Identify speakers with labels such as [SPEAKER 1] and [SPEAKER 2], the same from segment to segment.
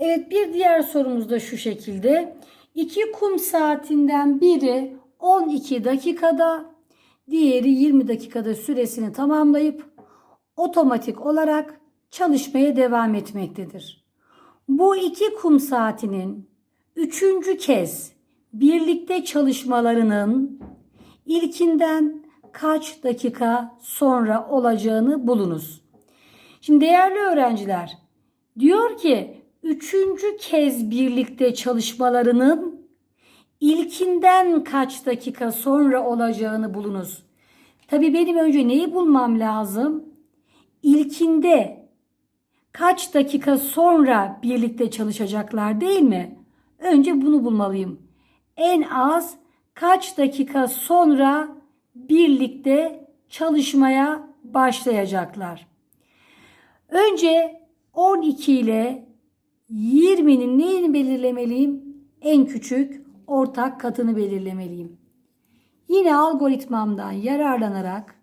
[SPEAKER 1] Evet bir diğer sorumuz da şu şekilde. 2 kum saatinden biri 12 dakikada, diğeri 20 dakikada süresini tamamlayıp otomatik olarak çalışmaya devam etmektedir. Bu iki kum saatinin üçüncü kez birlikte çalışmalarının ilkinden kaç dakika sonra olacağını bulunuz. Şimdi değerli öğrenciler diyor ki üçüncü kez birlikte çalışmalarının ilkinden kaç dakika sonra olacağını bulunuz. Tabii benim önce neyi bulmam lazım? İlkinde kaç dakika sonra birlikte çalışacaklar değil mi? Önce bunu bulmalıyım. En az kaç dakika sonra birlikte çalışmaya başlayacaklar. Önce 12 ile 20'nin neyini belirlemeliyim? En küçük ortak katını belirlemeliyim. Yine algoritmamdan yararlanarak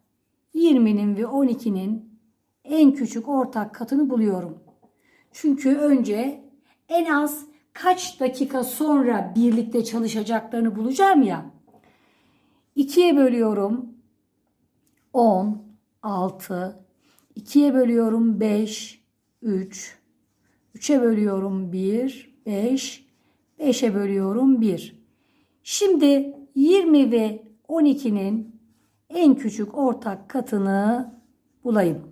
[SPEAKER 1] 20'nin ve 12'nin en küçük ortak katını buluyorum. Çünkü önce en az kaç dakika sonra birlikte çalışacaklarını bulacağım ya. 2'ye bölüyorum 10, 6, 2'ye bölüyorum 5, 3, 3'e bölüyorum 1, 5, 5'e bölüyorum 1. Şimdi 20 ve 12'nin en küçük ortak katını bulayım.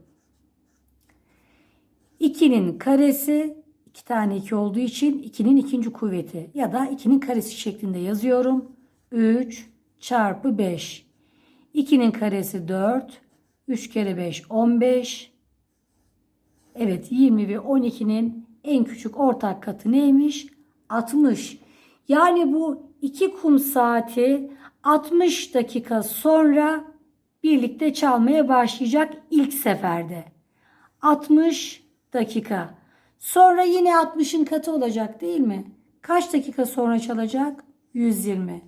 [SPEAKER 1] 2'nin karesi 2 tane 2 olduğu için 2'nin ikinci kuvveti ya da 2'nin karesi şeklinde yazıyorum. 3 çarpı 5. 2'nin karesi 4. 3 kere 5 15. Evet 20 ve 12'nin en küçük ortak katı neymiş? 60. Yani bu iki kum saati 60 dakika sonra birlikte çalmaya başlayacak ilk seferde. 60 dakika. Sonra yine 60'ın katı olacak değil mi? Kaç dakika sonra çalacak? 120.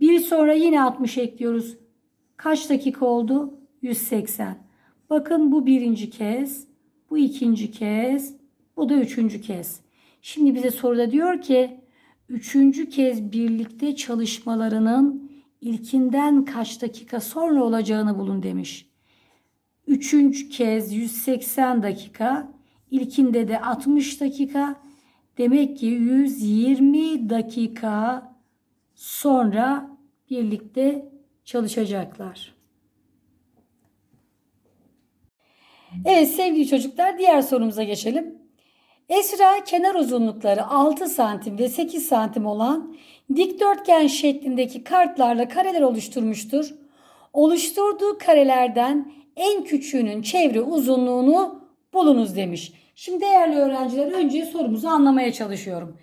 [SPEAKER 1] Bir sonra yine 60 ekliyoruz. Kaç dakika oldu? 180. Bakın bu birinci kez, bu ikinci kez, bu da üçüncü kez. Şimdi bize soruda diyor ki üçüncü kez birlikte çalışmalarının ilkinden kaç dakika sonra olacağını bulun demiş. Üçüncü kez 180 dakika, ilkinde de 60 dakika. Demek ki 120 dakika sonra birlikte çalışacaklar. Evet sevgili çocuklar diğer sorumuza geçelim. Esra kenar uzunlukları 6 santim ve 8 santim olan dikdörtgen şeklindeki kartlarla kareler oluşturmuştur. Oluşturduğu karelerden en küçüğünün çevre uzunluğunu bulunuz demiş. Şimdi değerli öğrenciler önce sorumuzu anlamaya çalışıyorum.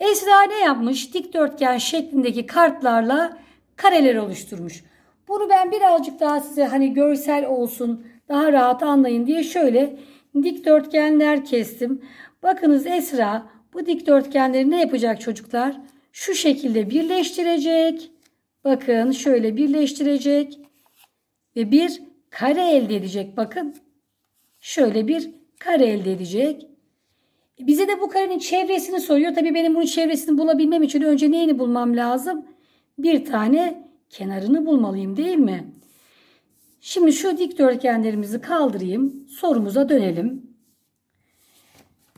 [SPEAKER 1] Esra ne yapmış? Dikdörtgen şeklindeki kartlarla kareler oluşturmuş. Bunu ben birazcık daha size hani görsel olsun daha rahat anlayın diye şöyle dikdörtgenler kestim. Bakınız Esra bu dikdörtgenleri ne yapacak çocuklar? Şu şekilde birleştirecek. Bakın şöyle birleştirecek ve bir kare elde edecek. Bakın şöyle bir kare elde edecek. Bize de bu karenin çevresini soruyor. Tabii benim bunun çevresini bulabilmem için önce neyini bulmam lazım? Bir tane kenarını bulmalıyım değil mi? Şimdi şu dikdörtgenlerimizi kaldırayım. Sorumuza dönelim.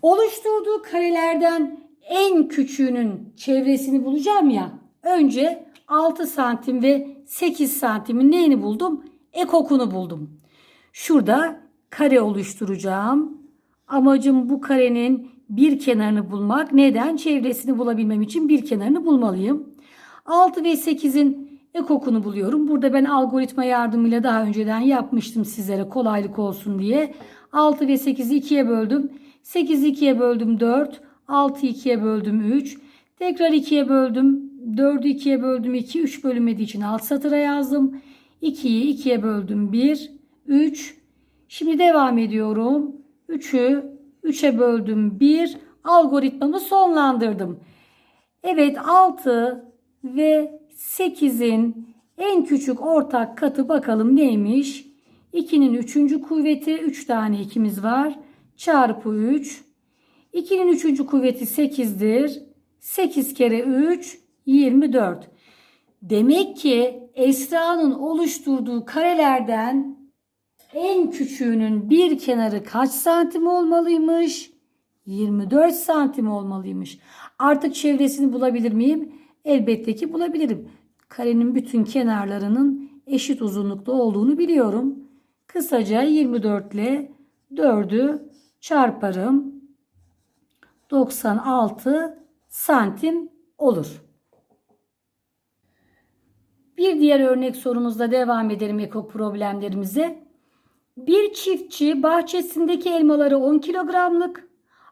[SPEAKER 1] Oluşturduğu karelerden en küçüğünün çevresini bulacağım ya. Önce 6 santim ve 8 santimin neyini buldum? Ekokunu buldum. Şurada kare oluşturacağım. Amacım bu karenin bir kenarını bulmak. Neden? Çevresini bulabilmem için bir kenarını bulmalıyım. 6 ve 8'in ekokunu buluyorum. Burada ben algoritma yardımıyla daha önceden yapmıştım sizlere kolaylık olsun diye. 6 ve 8'i 2'ye böldüm. 8'i 2'ye böldüm 4. 6'yı 2'ye böldüm 3. Tekrar 2'ye böldüm. 4'ü 2'ye böldüm 2. 3 bölünmediği için alt satıra yazdım. 2'yi 2'ye böldüm 1. 3. Şimdi devam ediyorum. 3'ü 3'e böldüm 1. Algoritmamı sonlandırdım. Evet 6 ve 8'in en küçük ortak katı bakalım neymiş? 2'nin 3. kuvveti 3 tane 2'miz var. Çarpı 3. 2'nin 3. kuvveti 8'dir. 8 kere 3 24. Demek ki Esra'nın oluşturduğu karelerden en küçüğünün bir kenarı kaç santim olmalıymış? 24 santim olmalıymış. Artık çevresini bulabilir miyim? Elbette ki bulabilirim. Karenin bütün kenarlarının eşit uzunlukta olduğunu biliyorum. Kısaca 24 ile 4'ü çarparım. 96 santim olur. Bir diğer örnek sorumuzla devam edelim eko problemlerimize. Bir çiftçi bahçesindeki elmaları 10 kilogramlık,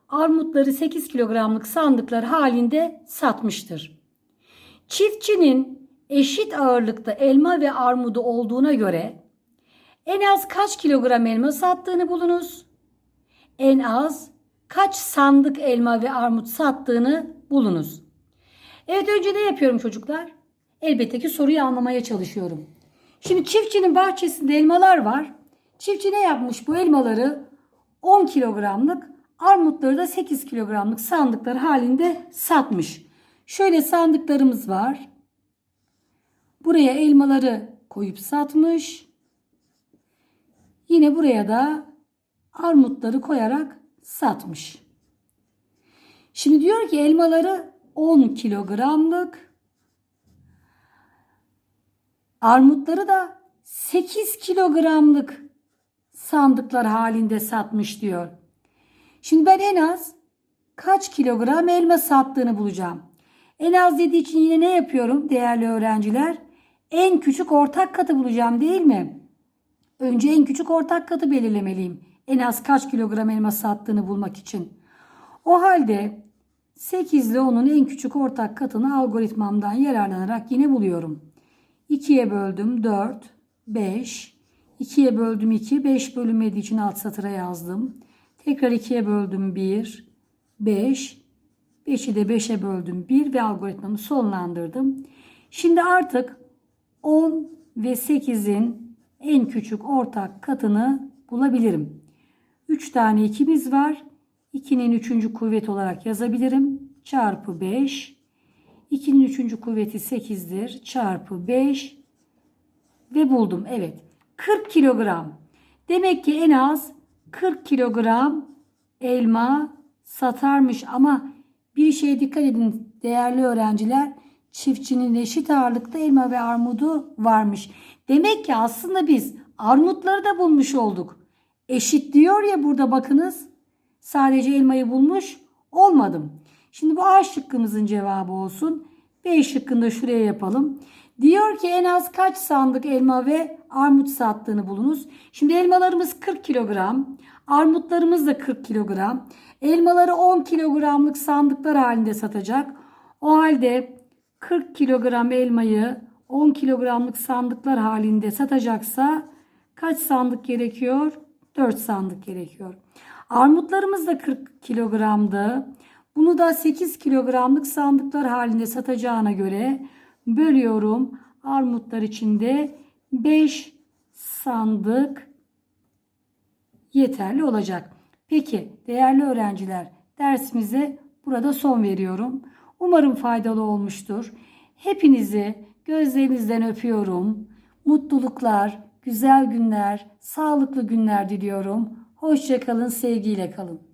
[SPEAKER 1] armutları 8 kilogramlık sandıklar halinde satmıştır. Çiftçinin eşit ağırlıkta elma ve armudu olduğuna göre en az kaç kilogram elma sattığını bulunuz. En az kaç sandık elma ve armut sattığını bulunuz. Evet önce ne yapıyorum çocuklar? Elbette ki soruyu anlamaya çalışıyorum. Şimdi çiftçinin bahçesinde elmalar var. Çiftçi ne yapmış? Bu elmaları 10 kilogramlık, armutları da 8 kilogramlık sandıklar halinde satmış. Şöyle sandıklarımız var. Buraya elmaları koyup satmış. Yine buraya da armutları koyarak satmış. Şimdi diyor ki elmaları 10 kilogramlık, armutları da 8 kilogramlık sandıklar halinde satmış diyor. Şimdi ben en az kaç kilogram elma sattığını bulacağım. En az dediği için yine ne yapıyorum değerli öğrenciler? En küçük ortak katı bulacağım değil mi? Önce en küçük ortak katı belirlemeliyim. En az kaç kilogram elma sattığını bulmak için. O halde 8 ile 10'un en küçük ortak katını algoritmamdan yararlanarak yine buluyorum. 2'ye böldüm 4, 5. 2'ye böldüm 2, 5 bölünmediği için alt satıra yazdım. Tekrar 2'ye böldüm 1, 5. 5'i de 5'e böldüm 1 ve algoritmamı sonlandırdım. Şimdi artık 10 ve 8'in en küçük ortak katını bulabilirim. 3 tane 2'miz var. 2'nin 3. kuvvet olarak yazabilirim. Çarpı 5. 2'nin 3. kuvveti 8'dir. Çarpı 5. Ve buldum. Evet. 40 kilogram. Demek ki en az 40 kilogram elma satarmış ama bir şeye dikkat edin değerli öğrenciler. Çiftçinin eşit ağırlıkta elma ve armudu varmış. Demek ki aslında biz armutları da bulmuş olduk. Eşit diyor ya burada bakınız. Sadece elmayı bulmuş olmadım. Şimdi bu A şıkkımızın cevabı olsun. B şıkkında şuraya yapalım. Diyor ki en az kaç sandık elma ve armut sattığını bulunuz. Şimdi elmalarımız 40 kilogram. Armutlarımız da 40 kilogram. Elmaları 10 kilogramlık sandıklar halinde satacak. O halde 40 kilogram elmayı 10 kilogramlık sandıklar halinde satacaksa kaç sandık gerekiyor? 4 sandık gerekiyor. Armutlarımız da 40 kilogramdı. Bunu da 8 kilogramlık sandıklar halinde satacağına göre bölüyorum. Armutlar içinde 5 sandık yeterli olacak. Peki değerli öğrenciler dersimize burada son veriyorum. Umarım faydalı olmuştur. Hepinizi gözlerinizden öpüyorum. Mutluluklar, güzel günler, sağlıklı günler diliyorum. Hoşçakalın, sevgiyle kalın.